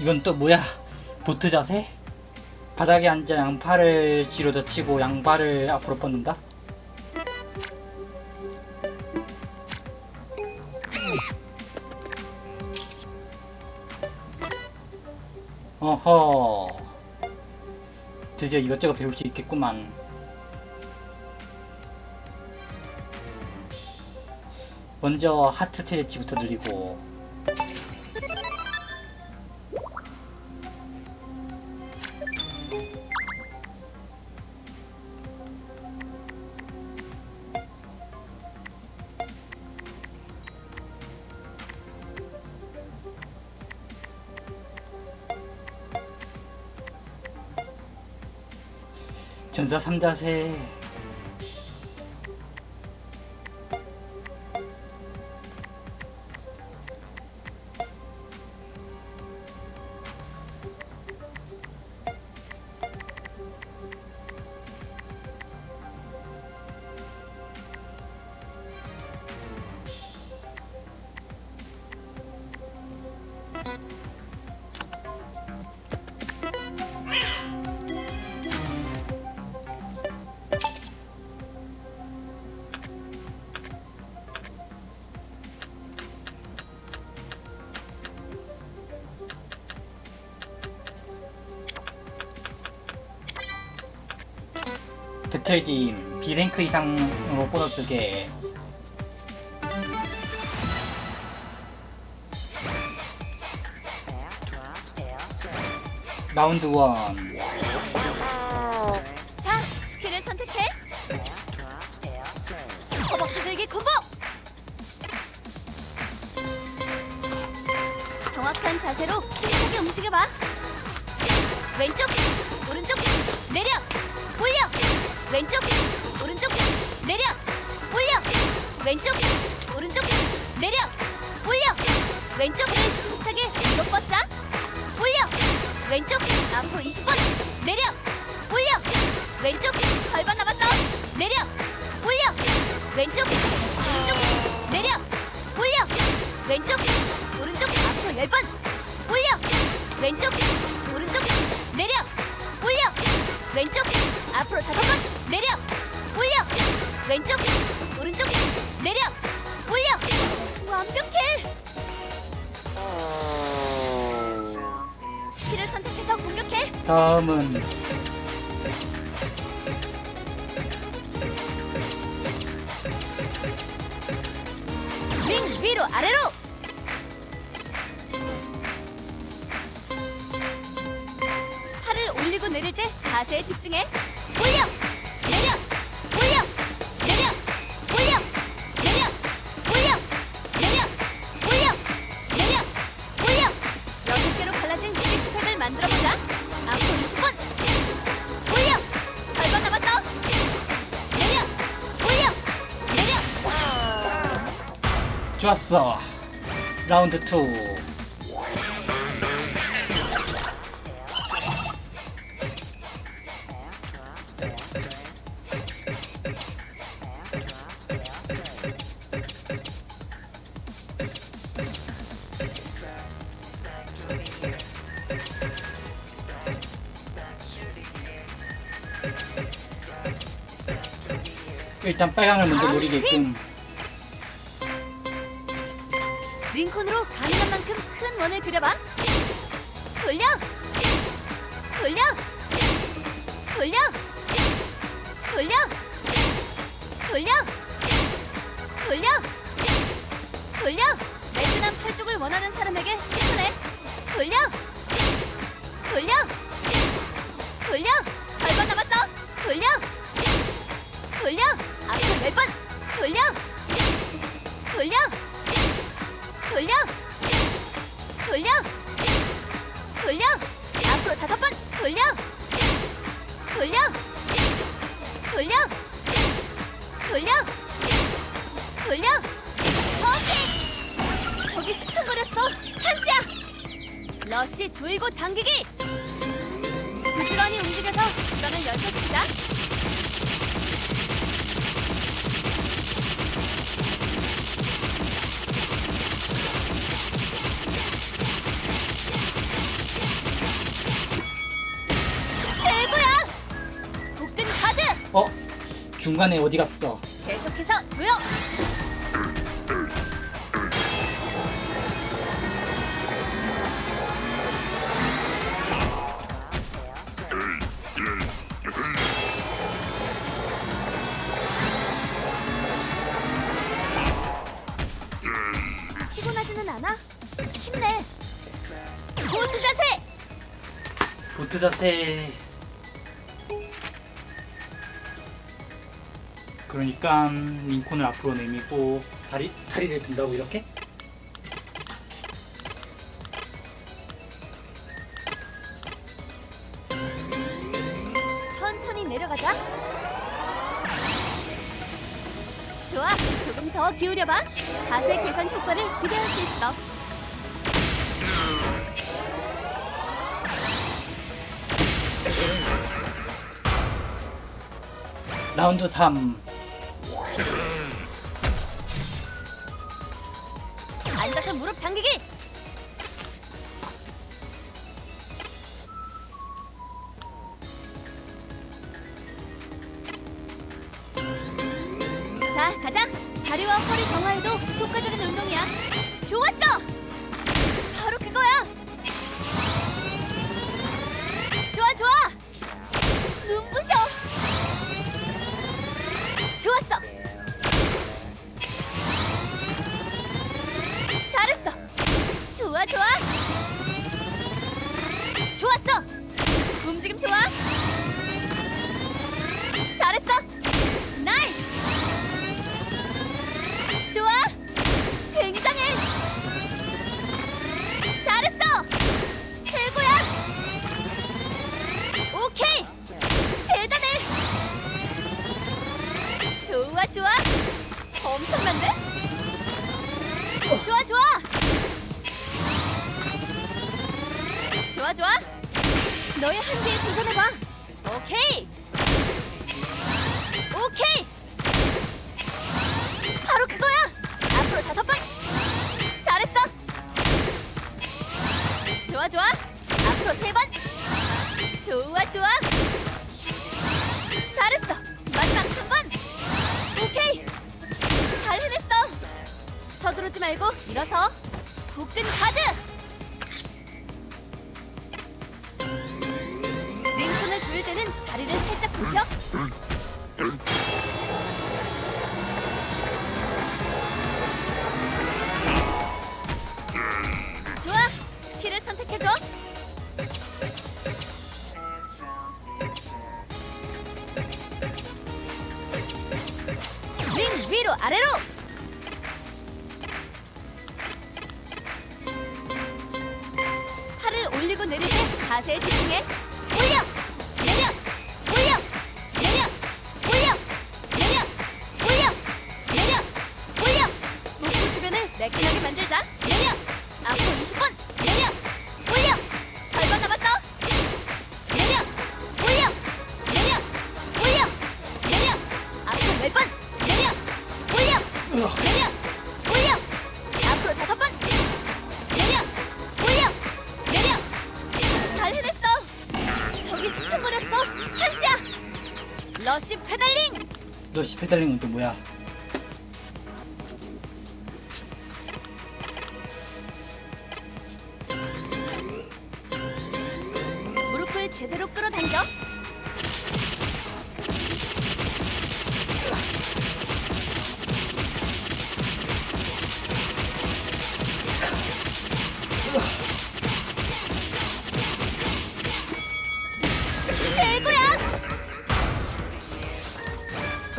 이건 또 뭐야? 보트 자세? 바닥에 앉아 양팔을 뒤로 젖히고 양발을 앞으로 뻗는다? 어허 드디어 이것저것 배울 수 있겠구만 먼저 하트 스트레치부터 드리고 전사 3자세 배틀 짐 B랭크 이상으로 보너스게 라운드 1 자, 스킬을 선택해. 허벅지 들기 콤보. 정확한 자세로 힘차게 움직여봐. 왼쪽, 오른쪽, 내려, 올려. 왼쪽, 오른쪽, 내려, 올려. 왼쪽, 오른쪽, 내려, 올려. 왼쪽을 힘차게 위로 뻗자. 올려. 왼쪽 앞으로 20번 내려 올려 왼쪽 절반 남았어 내려 올려 왼쪽 오른쪽 내려 올려 왼쪽 오른쪽 앞으로 10번 올려 왼쪽 오른쪽 내려 올려 왼쪽 앞으로 5번 내려 올려. 왼쪽 오른쪽 내려 올려. 완벽해. 스킬을 선택해서 공격해. 다음은 링 위로 아래로 내릴 때 자세에 집중해. 올려! 내려! 올려! 내려! 올려! 내려! 올려! 내려! 올려! 내려! 올려! 여섯 개로 갈라진 식스팩을 만들어보자. 앞으로 20번 올려! 절반 남았어. 내려! 올려! 내려! 좋았어. 라운드 2 일단 빨강을 먼저 노리게끔 링콘으로 가능한 만큼 큰 원을 그려봐. 돌려, 돌려, 돌려, 돌려, 돌려, 돌려, 돌려. 매끈한 팔뚝을 원하는 사람에게 추천해. 돌려, 돌려, 돌려. 절반 남았어. 돌려, 돌려. 앞으로 네 번. 돌려, 돌려. 돌려! 돌려! 돌려! 앞으로 다섯 번! 돌려! 돌려! 돌려! 돌려! 돌려! 퍼펙 저기 휘청거렸어! 찬스야! 러쉬 조이고 당기기! 부지런히 움직여서 주변을 연습시키 중간에 어디 갔어? 계속해서 조용. 피곤하지는 않아? 힘내. 보트 자세. 보트 자세. 그러니까 링콘을 앞으로 내밀고 다리 다리를 든다고 이렇게? 천천히 내려가자. 좋아, 조금 더 기울여봐. 자세 개선 효과를 기대할 수 있어. 라운드 3. 자, 가자. 다리와 허리 강화에도 효과적인 운동이야. 좋았어. 바로 그거야. 좋아, 좋아. 눈부셔. 좋았어. 잘했어. 좋아, 좋아. 좋았어. 움직임 좋아. 잘했어. 너의 한계에 도전해봐 오케이. 오케이. 바로 그거야. 앞으로 다섯 번. 잘했어. 좋아 좋아. 앞으로 세 번. 좋아 좋아. 잘했어. 마지막 한 번. 오케이. 잘 해냈어. 서두르지 말고 일어서 복근 가드 굽혀 좋아 스킬을 선택해줘. 링 위로 아래로. 팔을 올리고 내릴 때 자세에 집중해. 내려, 올려. 앞으로 다섯 번. 내려! 올려! 내려! 잘 해냈어! 저기 휘청거렸어! 찬스야! 러쉬 페달링! 너씨 페달링은 또 뭐야?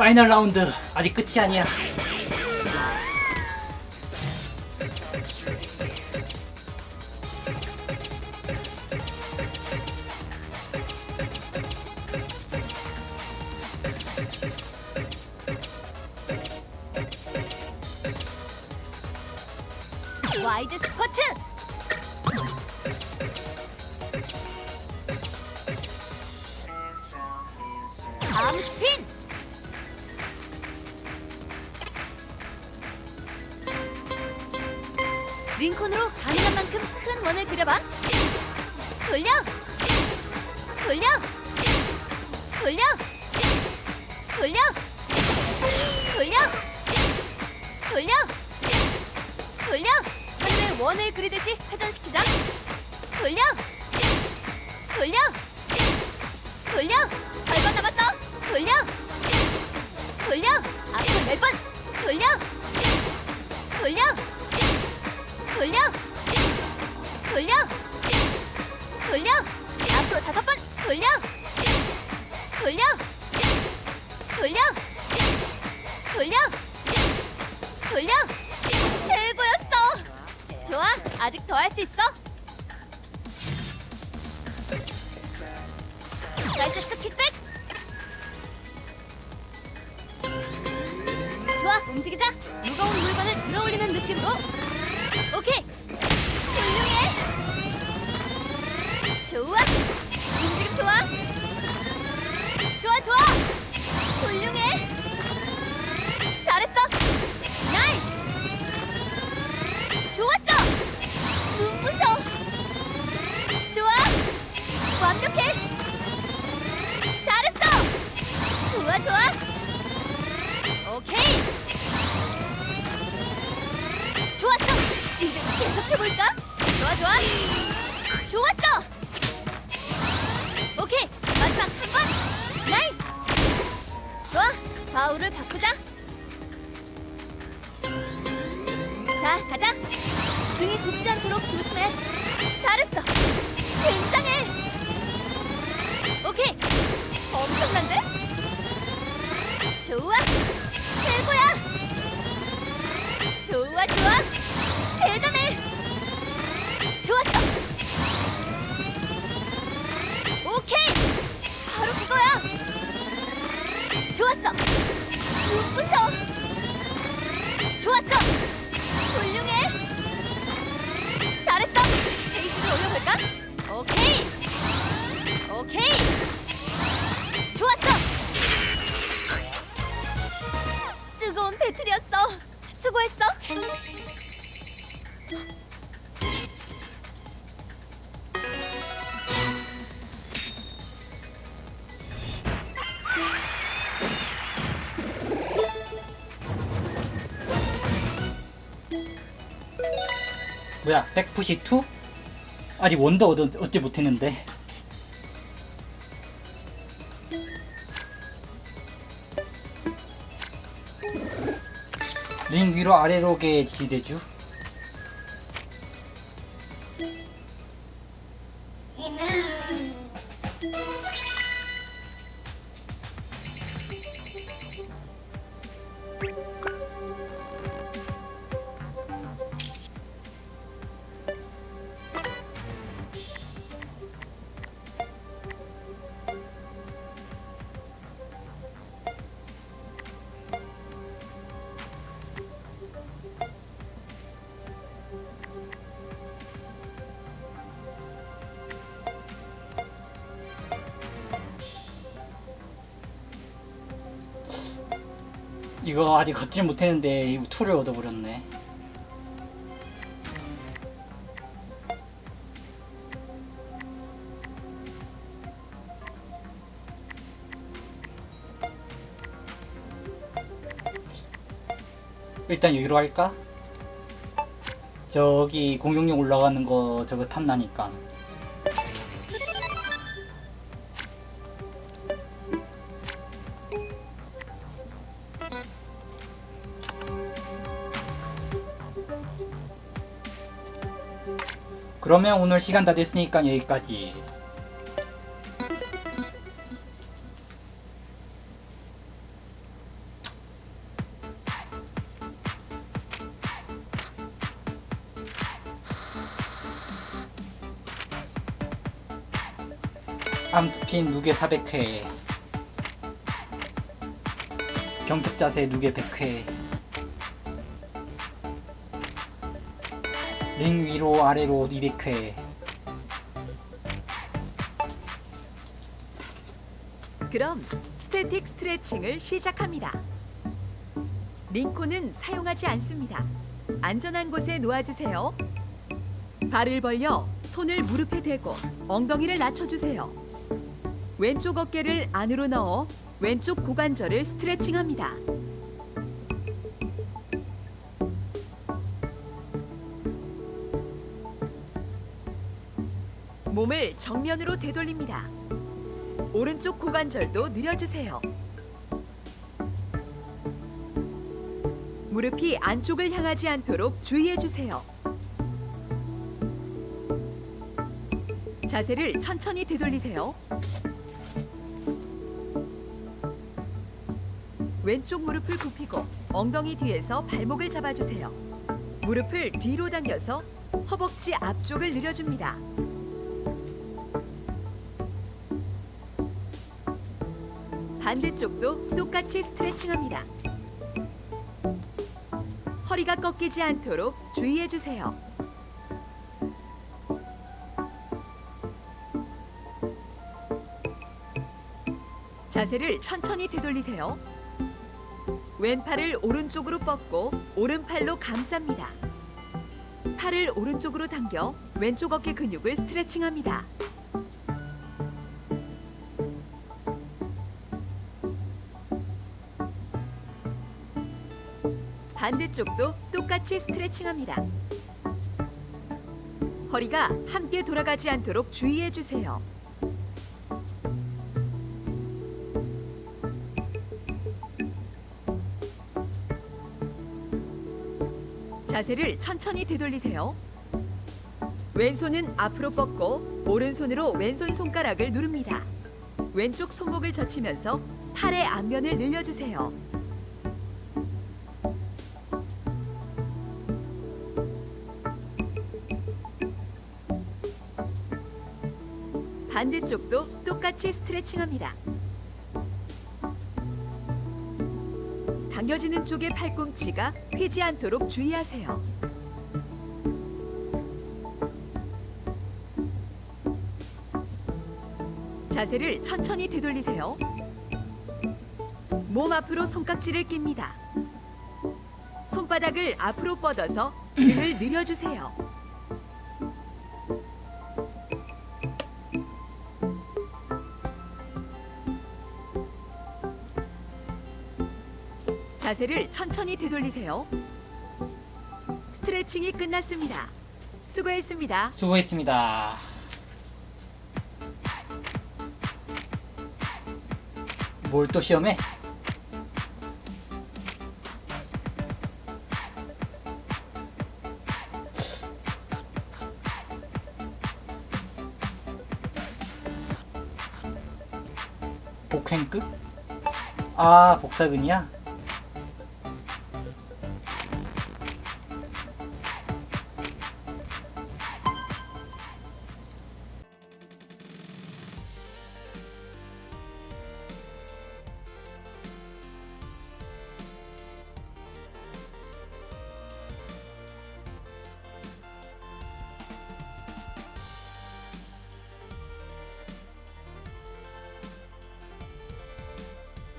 파이널 라운드 아직 끝이 아니야. 와이드 스쿼트! 다음 스핀! 링콘으로 가능한 만큼 큰 원을 그려봐. 돌려! 돌려! 돌려! 돌려 돌려 돌려 돌려 하늘의 원을 그리듯이 회전시키자 돌려 돌려 돌려 절반 남았어 돌려 돌려 앞으로 네번 돌려 돌려 돌려! 돌려! 돌려! 앞으로 다섯 번 돌려! 돌려! 돌려! 돌려! 돌려! 최고였어! 좋아 아직 더 할 수 있어? 라이트 킥백! 좋아 움직이자! 무거운 물건을 들어올리는 느낌으로 오 좌우를 바꾸자. 자 가자. 등이 굽지 않도록 조심해. 잘했어. 굉장해. 오케이. 엄청난데? 좋아. 최고야. 좋아 좋아. 대단해. 좋았어. 오케이. 바로 그거야 좋았어. 눈부셔 좋았어 백푸시 2? 아직 원도 얻, 얻지 못했는데 링 위로 아래로 게 기대주 이거 아직 걷질 못했는데 2를 얻어버렸네 일단 여기로 할까? 저기 공격력 올라가는 거 저거 탐나니까 그러면 오늘 시간 다 됐으니까 여기까지. 암스핀 누계 400회. 경특자세 누계 100회 링 위로 아래로 200회 그럼 스태틱 스트레칭을 시작합니다. 링코는 사용하지 않습니다. 안전한 곳에 놓아주세요. 발을 벌려 손을 무릎에 대고 엉덩이를 낮춰주세요. 왼쪽 어깨를 안으로 넣어 왼쪽 고관절을 스트레칭합니다. 몸을 정면으로 되돌립니다. 오른쪽 고관절도 늘려주세요. 무릎이 안쪽을 향하지 않도록 주의해주세요. 자세를 천천히 되돌리세요. 왼쪽 무릎을 굽히고 엉덩이 뒤에서 발목을 잡아주세요. 무릎을 뒤로 당겨서 허벅지 앞쪽을 늘려줍니다. 반대쪽도 똑같이 스트레칭합니다. 허리가 꺾이지 않도록 주의해 주세요. 자세를 천천히 되돌리세요. 왼팔을 오른쪽으로 뻗고 오른팔로 감쌉니다. 팔을 오른쪽으로 당겨 왼쪽 어깨 근육을 스트레칭합니다. 반대쪽도 똑같이 스트레칭합니다. 허리가 함께 돌아가지 않도록 주의해 주세요. 자세를 천천히 되돌리세요. 왼손은 앞으로 뻗고 오른손으로 왼손 손가락을 누릅니다. 왼쪽 손목을 젖히면서 팔의 앞면을 늘려주세요. 반대쪽도 똑같이 스트레칭합니다. 당겨지는 쪽의 팔꿈치가 휘지 않도록 주의하세요. 자세를 천천히 되돌리세요. 몸 앞으로 손깍지를 낍니다. 손바닥을 앞으로 뻗어서 등을 늘려주세요. 자세를 천천히 되돌리세요. 스트레칭이 끝났습니다. 수고했습니다. 수고했습니다. 뭘 또 시험해? 복행급? 아 복사근이야?